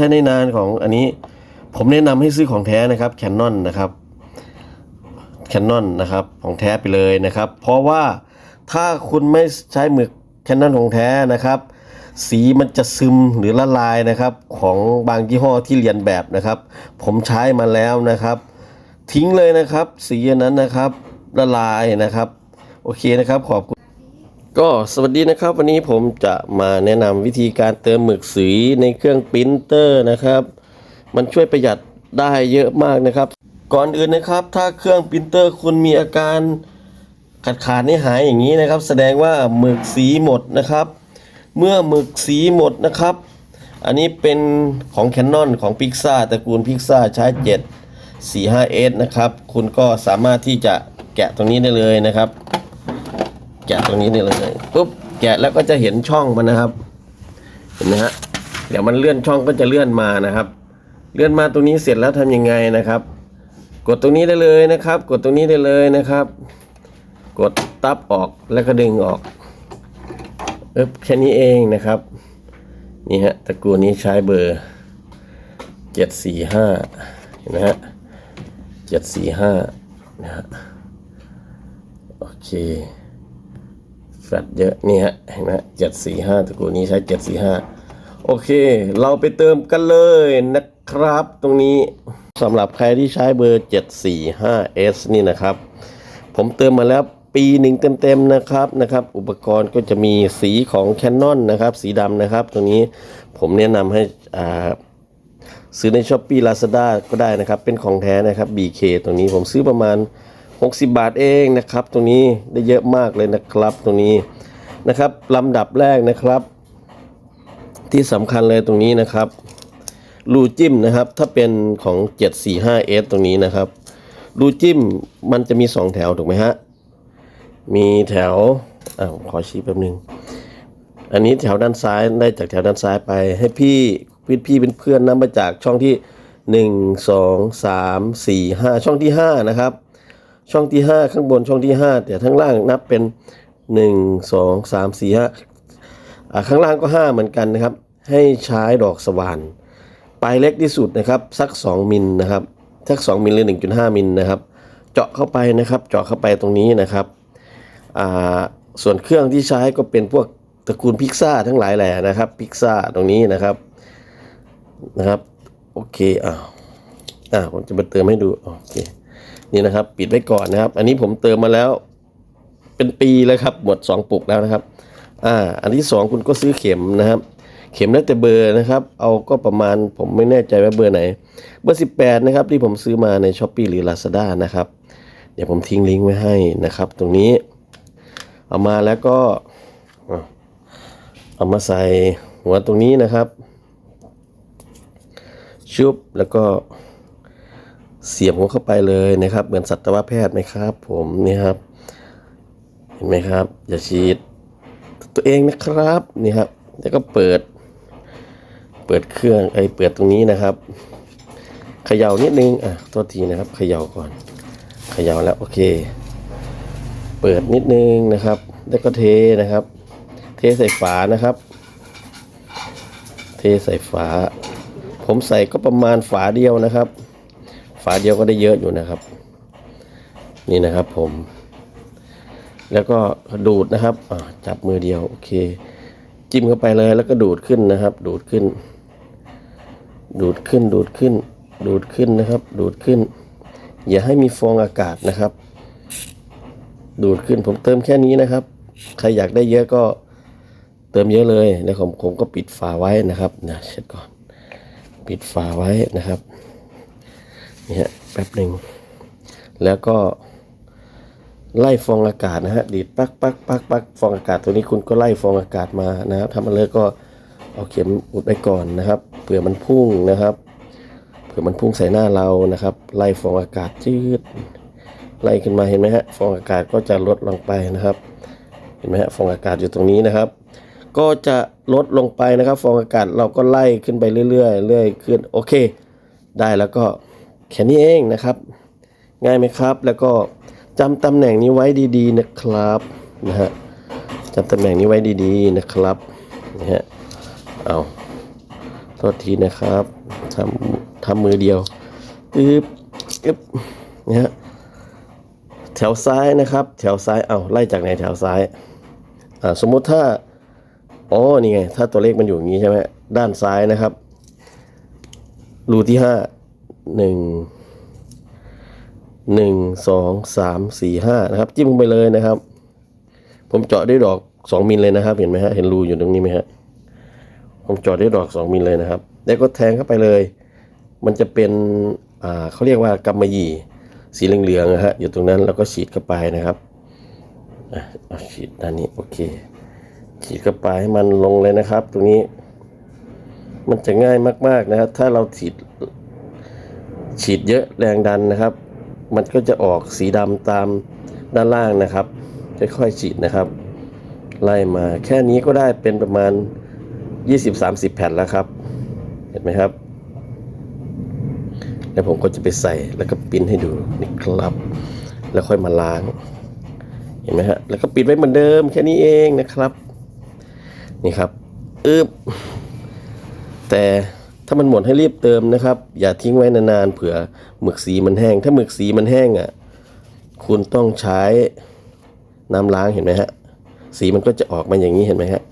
ใช้ในนานของอันนี้ ผมแนะนำให้ซื้อของแท้นะครับแคนนอนนะครับแคนนอนนะครับของแท้ไปเลยนะครับ เพราะว่าถ้าคุณไม่ใช้หมึกแคนนอนของแท้นะครับ สีมันจะซึมหรือละลายนะครับ ของบางยี่ห้อที่เรียนแบบนะครับ ผมใช้มาแล้วนะครับ ทิ้งเลยนะครับ สีนั้นนะครับละลายนะครับ โอเคนะครับขอบคุณ ก็สวัสดีนะครับ วันนี้ผมจะมาแนะนำวิธีการเติมหมึกสีในเครื่องปรินเตอร์นะครับ มันช่วยประหยัดได้เยอะมากนะครับ ก่อนอื่นนะครับ ถ้าเครื่องปรินเตอร์คุณมีอาการขาดขาดนี่หายอย่างนี้นะครับ แสดงว่าหมึกสีหมดนะครับ เมื่อหมึกสีหมดนะครับ อันนี้เป็นของ Canon ของ Pixar ตระกูล Pixar ใช้7 45S นะครับ คุณก็สามารถที่จะแกะตรงนี้ได้เลยนะครับ แกะตรงนี้ได้เลยปุ๊บแกะแล้วก็จะเห็นช่องมันนะครับ เห็นไหมฮะเดี๋ยวมันเลื่อนช่องก็จะเลื่อนมานะครับ เลื่อนมาตรงนี้เสร็จแล้วทำยังไงนะครับ กดตรงนี้ได้เลยนะครับ กดตรงนี้ได้เลยนะครับ กดตับออกแล้วก็ดึงออกเอ๊บแค่นี้เองนะครับนี่ฮะตระกูลนี้ใช้เบอร์เจ็ดสี่ห้าเห็นไหมฮะเจ็ดสี่ห้านะฮะโอเค แฟลตเยอะนี่ฮะเห็นไหมเจ็ดสี่ห้าตระกูลนี้ใช้เจ็ดสี่ห้าโอเค เราไปเติมกันเลยนะครับตรงนี้สำหรับใครที่ใช้เบอร์ 745S นี่นะครับ ผมเติมมาแล้วปีหนึ่งเต็มๆนะครับนะครับ อุปกรณ์ก็จะมีสีของ Canon นะครับ สีดำนะครับ ตรงนี้ผมแนะนำให้อ่าซื้อใน s h อ p e e Lazada ก็ได้นะครับ เป็นของแท้นะครับ BK ตรงนี้ผมซื้อประมาณ 60 บาทเองนะครับ ตรงนี้ได้เยอะมากเลยนะครับตรงนี้นะครับลำดับแรกนะครับ ที่สำคัญเลยตรงนี้นะครับรูจิ้มนะครับ ถ้าเป็นของ 745S ตรงนี้นะครับรูจิ้มมันจะมี 2 แถวถูกไหมฮะมีแถวอ่าขอชี้แป๊บนึง อันนี้แถวด้านซ้ายได้จากแถวด้านซ้ายไป ให้พี่พี่พี่เป็นเพื่อนนำมาจากช่องที่หนึ่งสองสามสี่ห้าช่องที่ห้านะครับ ช่องที่ห้าข้างบนช่องที่ห้าแต่ข้างล่างนับเป็นหนึ่งสองสามสี่ห้าข้างล่างก็ห้าเหมือนกันนะครับ ให้ใช้ดอกสว่านปลายเล็กที่สุดนะครับสัก 2มิลนะครับสัก 2มิลหรือ1.5มิลนะครับ เจาะเข้าไปนะครับ เจาะเข้าไปตรงนี้นะครับส่วนเครื่องที่ใช้ก็เป็นพวกตระกูลพิกซ่าทั้งหลายแหละนะครับพิกซ่าตรงนี้นะครับนะครับโอเคอ่าอ่าผมจะมาเติมให้ดูโอเค นี่นะครับ ปิดไว้ก่อนนะครับ อันนี้ผมเติมมาแล้ว เป็นปีแล้วครับ หมดสองปุกแล้วนะครับ อ่า อันที่สองคุณก็ซื้อเข็มนะครับ เข็มแล้วแต่เบอร์นะครับ เอาก็ประมาณผมไม่แน่ใจว่าเบอร์ไหน เบอร์ 18 นะครับ ที่ผมซื้อมาใน s h อ p e e หรือ Lazada นะครับ เดี๋ยวผมทิ้งลิงก์ไว้ให้นะครับ ตรงนี้ เอามาแล้วก็ เอามาใส่หัวตรงนี้นะครับ ชุบแล้วก็ เสียบหัวเข้าไปเลยนะครับ เหมือนสัตวแพทย์ไหมครับ ผมนี่ครับ เห็นไหมครับ อย่าฉีด ตัวเองนะครับนี่ครับแล้วก็เปิด เปิดเครื่องไอ้เปิดตรงนี้นะครับเขย่านิดนึงอะโทษทีนะครับเขย่าก่อนเขย่าแล้วโอเค เปิดนิดนึงนะครับ แล้วก็เทนะครับ เทใส่ฝานะครับ เทใส่ฝา ผมใส่ก็ประมาณฝาเดียวนะครับ ฝาเดียวก็ได้เยอะอยู่นะครับ นี่นะครับผม แล้วก็ดูดนะครับจับมือเดียวโอเค จิ้มเข้าไปเลยแล้วก็ดูดขึ้นนะครับ ดูดขึ้น ดูดขึ้นดูดขึ้น ดูดขึ้นนะครับ ดูดขึ้น อย่าให้มีฟองอากาศนะครับ ดูดขึ้นผมเติมแค่นี้นะครับ ใครอยากได้เยอะก็เติมเยอะเลยแล้วผมผมก็ปิดฝาไว้นะครับนะเช็ดก่อน ปิดฝาไว้นะครับ นี่ฮะแป๊บหนึ่ง แล้วก็ไล่ฟองอากาศนะฮะดีดปักปักปักปักฟองอากาศตัวนี้คุณก็ไล่ฟองอากาศมานะครับทำมาเลยก็เอาเข็มอุดไว้ก่อนนะครับเผื่อมันพุ่งนะครับเผื่อมันพุ่งใส่หน้าเรานะครับ ไล่ฟองอากาศจืดไล่ขึ้นมาเห็นไหมฮะฟองอากาศก็จะลดลงไปนะครับ เห็นไหมฮะฟองอากาศอยู่ตรงนี้นะครับ ก็จะลดลงไปนะครับ ฟองอากาศเราก็ไล่ขึ้นไปเรื่อยๆเรื่อยขึ้นโอเค ได้แล้วก็ แค่นี้เองนะครับ ง่ายไหมครับ แล้วก็จำตำแหน่งนี้ไว้ดีๆนะครับนะฮะจำตำแหน่งนี้ไว้ดีๆนะครับนะฮะเอาโทษทีนะครับทำทำมือเดียวอึบอึบนะฮะแถวซ้ายนะครับ แถวซ้ายเอาไล่จากไหนแถวซ้ายอ่าสมมุติถ้าอ๋อนี่ไง ถ้าตัวเลขมันอยู่อย่างนี้ใช่ไหมด้านซ้ายนะครับรูที่ห้า หนึ่งหนึ่งสองสามสี่ห้านะครับ จิ้มลงไปเลยนะครับ ผมเจาะด้วยดอกสองมิลเลยนะครับ เห็นไหมฮะเห็นรูอยู่ตรงนี้ไหมฮะผมเจาะด้วยดอกสองมิลเลยนะครับ แล้วก็แทงเข้าไปเลย มันจะเป็นอ่าเขาเรียกว่ากำมะหยี่สีเหลืองๆนะฮะอยู่ตรงนั้นแล้วก็ฉีดเข้าไปนะครับอะเอาฉีดด้านนี้โอเค ฉีดเข้าไปให้มันลงเลยนะครับ ตรงนี้ มันจะง่ายมากๆนะครับ ถ้าเราฉีด ฉีดเยอะแรงดันนะครับ มันก็จะออกสีดำตามด้านล่างนะครับ ค่อยๆฉีดนะครับ ไล่มาแค่นี้ก็ได้เป็นประมาณ 20-30 แผ่นแล้วครับ เห็นไหมครับ แล้วผมก็จะไปใส่แล้วก็ปิ้นให้ดูนี่ครับ แล้วค่อยมาล้าง เห็นไหมฮะแล้วก็ปิดไว้เหมือนเดิมแค่นี้เองนะครับ นี่ครับอึบแต่ ถ้ามันหมดให้รีบเติมนะครับ อย่าทิ้งไว้นานๆเผื่อหมึกสีมันแห้ง ถ้าหมึกสีมันแห้งอะคุณต้องใช้น้ำล้างเห็นไหมฮะ สีมันก็จะออกมาอย่างนี้เห็นไหมฮะ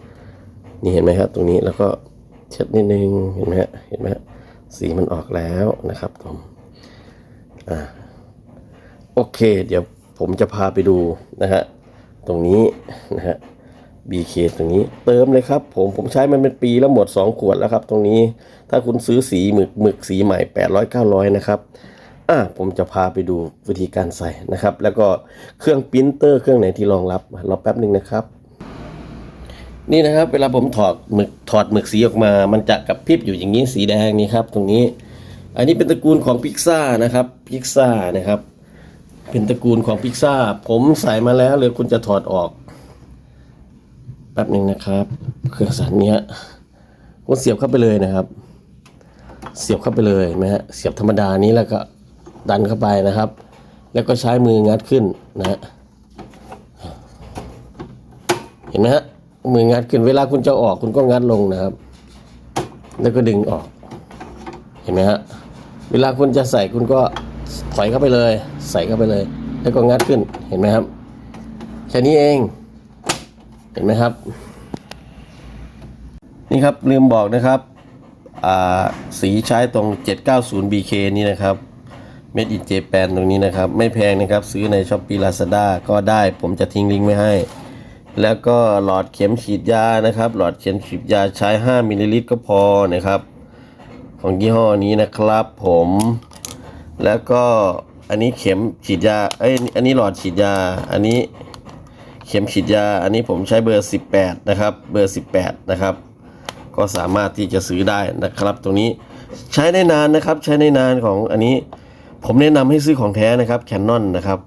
นี่เห็นไหมครับตรงนี้แล้วก็เช็ดนิดนึงเห็นไหมฮะเห็นไหมฮะสีมันออกแล้วนะครับผมอ่าโอเค เดี๋ยวผมจะพาไปดูนะฮะตรงนี้นะฮะ BK ตรงนี้เติมเลยครับ ผมผมใช้มันเป็นปีแล้วหมด 2 ขวดแล้วครับ ตรงนี้ถ้าคุณซื้อสีหมึกหมึกสีใหม่ 800 900 นะครับอะผมจะพาไปดูวิธีการใส่นะครับ แล้วก็เครื่องปรินเตอร์เครื่องไหนที่รองรับรอแป๊บหนึ่งนะครับ นี่นะครับ เวลาผมถอดหมึกถอดหมึกสีออกมา มันจะกับพริบอยู่อย่างนี้สีแดงนี่ครับ ตรงนี้ อันนี้เป็นตระกูลของพิกซ่านะครับพิกซ่านะครับ เป็นตระกูลของพิกซ่าผมใส่มาแล้วเลยคุณจะถอดออก ป๊บหนึ่งนะครับ เครื่องสันเนี้ยคุณเสียบเข้าไปเลยนะครับ เสียบเข้าไปเลยนไหมฮะเสียบธรรมดานี้แล้วก็ดันเข้าไปนะครับ แล้วก็ใช้มืองัดขึ้นนะฮะเห็นไหมฮะมืองัดขึ้นเวลาคุณจะออกคุณก็งัดลงนะครับ แล้วก็ดึงออก เห็นไหมฮะเวลาคุณจะใส่คุณก็ถอยเข้าไปเลย ใส่เข้าไปเลย แล้วก็งัดขึ้นเห็นไหมครับแค่นี้เอง ห็นไหมครับ นี่ครับลืมบอกนะครับสีใช้ตรง 790 BK นี่นะครับ Made in Japan ตรงนี้นะครับ ไม่แพงนะครับ ซื้อใน Shopee Lazada ก็ได้ผมจะทิ้งลิงก์ไว้ให้ แล้วก็หลอดเข็มฉีดยานะครับ หลอดเข็มฉีดยาใช้ 5มิลลิลิตรก็พอนะครับ ของยี่ห้อนี้นะครับผม แล้วก็อันนี้เข็มฉีดยาเอ้ยอันนี้หลอดฉีดยา อันนี้ เข็มฉีดยา อันนี้ผมใช้เบอร์ 18 นะครับ เบอร์ 18 นะครับ ก็สามารถที่จะซื้อได้นะครับ ตรงนี้ใช้ได้นานนะครับ ใช้ได้นานของอันนี้ ผมแนะนำให้ซื้อของแท้นะครับแคนนอนนะครับ